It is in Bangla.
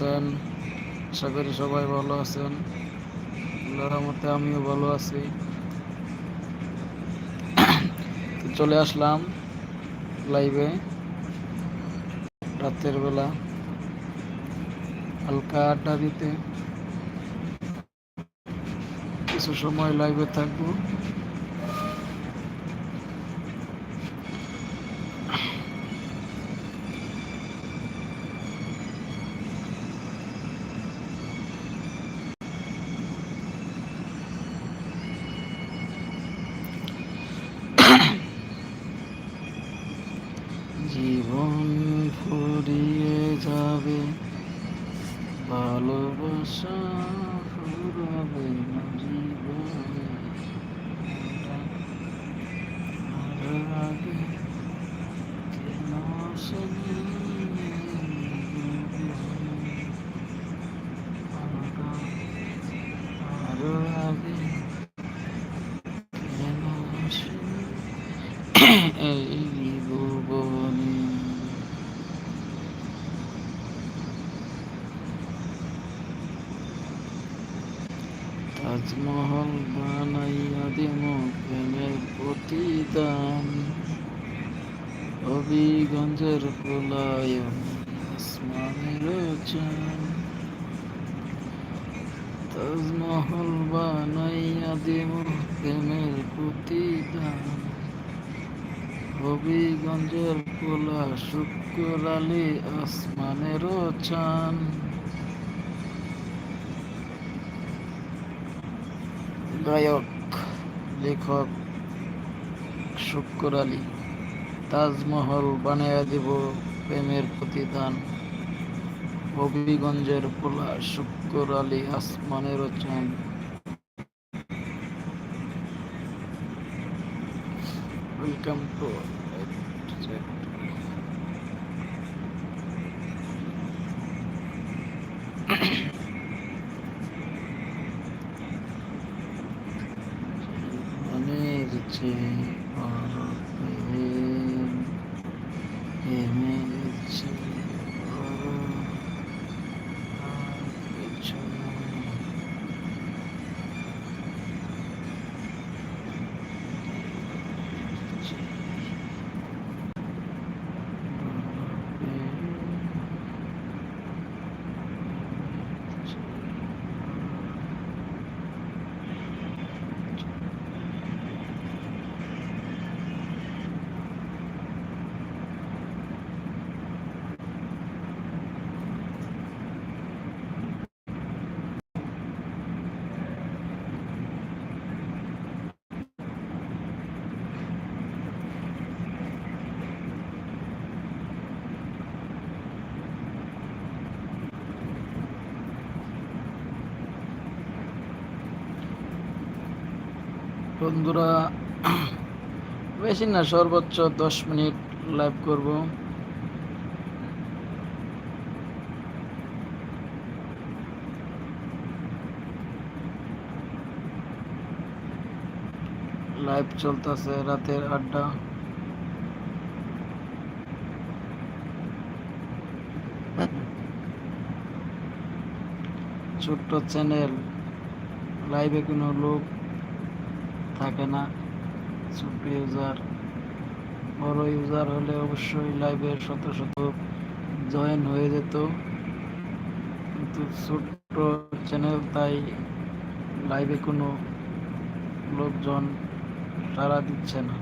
আছেন? আশা করি সবাই ভালো আছেন। আল্লাহর মতে আমিও ভালো আছি। চলে আসলাম লাইভে রাতের বেলা। হালকা আড্ডা দিতে। কিছু সময় লাইভে থাকব জীবন ফুরিয়ে যাবে ভালোবাসা ফুরাবে না জীবনে আগে কেন আসেনি আরও আগে কেন আসেনি এই ভুবনে তাজমহল বানাইয়া দিম প্রেমের প্রতিদান। হবিগঞ্জের পলায়ন আসমানের চান তাজমহল বানাইয়া দিম প্রেমের প্রতিদান। হবিগঞ্জের পোলা শুক্র আলী আসমানেরও চান গায়ক লেখক শুক্র আলী, তাজমহল বানাইয়া দিব প্রেমের প্রতিদান। হবিগঞ্জের পোলা শুক্র আলী আসমানেরও চান ওয়েলকাম টু মনের চেয়ে বড় প্রেম প্রেমের চেয়ে বড় বন্ধুরা বেশি না, সর্বোচ্চ দশ মিনিট লাইভ করব। লাইভ চলতেছে রাতের আড্ডা। ছোট্ট চ্যানেল লাইভে কোনো লোক থাকে না। ছোট্ট ইউজার বড় ইউজার হলে অবশ্যই লাইভে শত শত জয়েন হয়ে যেত। কিন্তু ছোট্ট চ্যানেল তাই লাইভে কোনো লোকজন সাড়া দিচ্ছে না।